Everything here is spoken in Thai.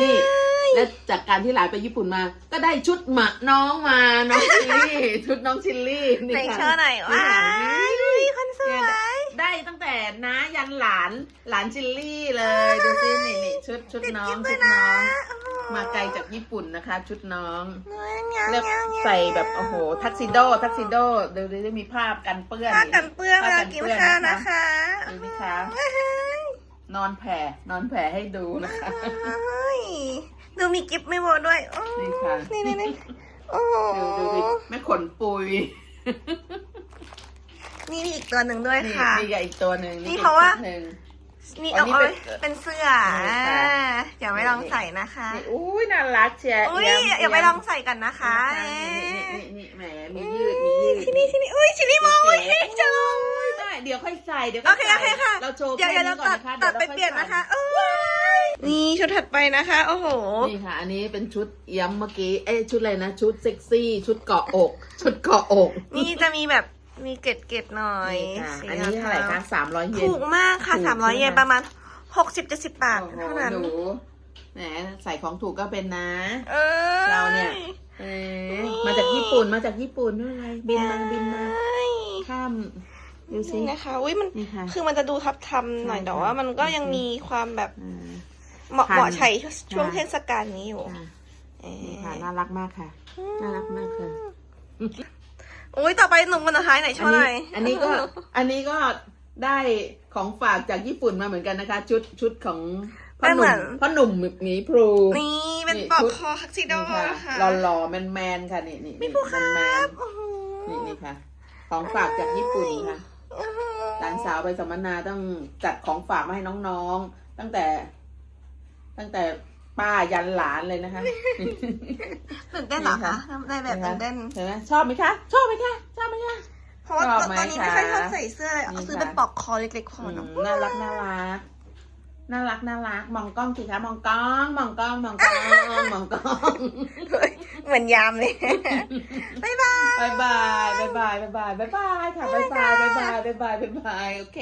นี่และจากการที่หลานไปญี่ปุ่นมา ก็ได้ชุดหมาน้องมา น้องชิลลี่ชุดน้องชิลลี่นี่ไหนค่ะโชว์หน่อยนี่ว้าค่ะยดูดิคนสวย ได้ตั้งแต่น้ายันหลานหลานชิลลี่เลยดูสินี่นี่ชุดชุดน้องชุดน้อง มาไกลจากญี่ปุ่นนะคะ ชุดน้องเลือกใส่แบบโอ้โหทักซิโดทักซิโดดูดิได้มีภาพกันเปื้อนผ้ากันเปื้อนเวผ้ลากินข้าวนะคะดูดิคะ นอนแผ่นอนแผ่ให้ดูนะคะเฮ้ยดูมีกิฟต์ไม่โบด้วยโอ้นี่ค่ะนี่นี่นี่โอ้โหดูดูดิแม่ขนปุย นี่มีอีกตัวหนึ่งด้วยนี่ค่ะนี่กับอีกตัวหนึ่งนี่เพราะว่าอีกชุดหนึ่งนี่อ๋อเอานี่เอาเป็นเป็นเสื้อนี่ค่ะอ่าอย่าไปลองใส่นะคะนี่อุ้ยน่ารักเชียร์อุ้ยเมอย่าไปลองใส่กันนะคะนี่นี่นี่นี่แหมมียืดมียืดที่นี่ที่นี่อุ้ยที่นี่มองไม่เห็นจังได้ เดี๋ยวค่อยใส่เดี๋ยวโอค่อยเคใส่โอเคค่ะเราโชว์เดี๋ยวแค่เดี๋ยวนี้เราก่อนตัดนะคะตัดไปดี๋วราเปลี่ยนค่อนะคะใส่เอ้ยนี่ชุดถัดไปนะคะ โอ้โห นี่ค่ะ อันนี้เป็นชุดเอี้ยมเมื่อกี้ เอ้ยชุดอะไรนะ ชุดเซ็กซี่ ชุดเกาะอก ชุดเกาะอก นี่จะมีแบบมีเกล็ดเกล็ดๆหน่อยนี่ค่ะสีอันนี้เท่าไหร่คะสามร้อยเยนถูกมากค่ะถูกสามร้อยใช่ไหมเยนประมาณหกสิบเจ็ดสิบบาทโอ้โหเท่านั้นดูแหมใส่ของถูกก็เป็นนะเออเราเนี่ยเอ๊ะมาจากญี่ปุ่นมาจากญี่ปุ่นไม่เป็นไรบินมาบินมาข้าม ดูสินี่นะคะอุ้ยมันนี่ค่ะคือมันจะดูทับทำหน่อยใช่แต่ค่ะว่า มันก็อืมยังมีความแบบอ่า เหมาะทันเหมาะใช้ช่วงค่ะ เทศกาลนี้อยู่ค่ะเอ๊ะนี่ค่ะน่ารักมากค่ะ น่ารักมากค่ะ อุ้ยต่อไปหนุ่มคนสุดท้ายไหนโชอันว์หนี้น่อยอันนี้ก็อันนี้ก็ได้ของฝากจากญี่ปุ่นมาเหมือนกันนะคะ ชุดชุดของพ่อหนุ่มพ่อหนุ่มหมีพลู นี่เป็นนี่ปลอกชุด คอคักซิโดนี่ค่ะค่ะหล่อหล่อๆแมนแมนๆค่ะนี่นี่นี่แมนแมนโอ้โหๆนี่นี่ค่ะ ของฝากจากญี่ปุ่นค่ะโอ้โหหลาน สาวไปสัมมนาต้องจัดของฝากมาให้น้องๆ ตั้งแต่ ตั้งแต่ป้ายันหลานเลยนะคะ ตื่นเต้นเหรอคะได้แบบตื่นเต้นเห็นไหมชอบไหมคะ ชอบไหมคะ ชอบไหมคะเพราะว่าชอบตไหมอนนี้ไม่ค่อยคะชอบใส่เสื้อเลยเอานี่ซื้อค่ะเป็นปลอกคอเล็กๆพออืเนาะมน่ารักน่ารักน่ารักน่ารักมองกล้องสิคะมองกล้อง มองกล้องมองกล้องมองกล้องเหมือนยามเลยบ๊ายบาย บายบายบายบายบายบายบายค่ะบายบายบายบายบายบายบายโอเค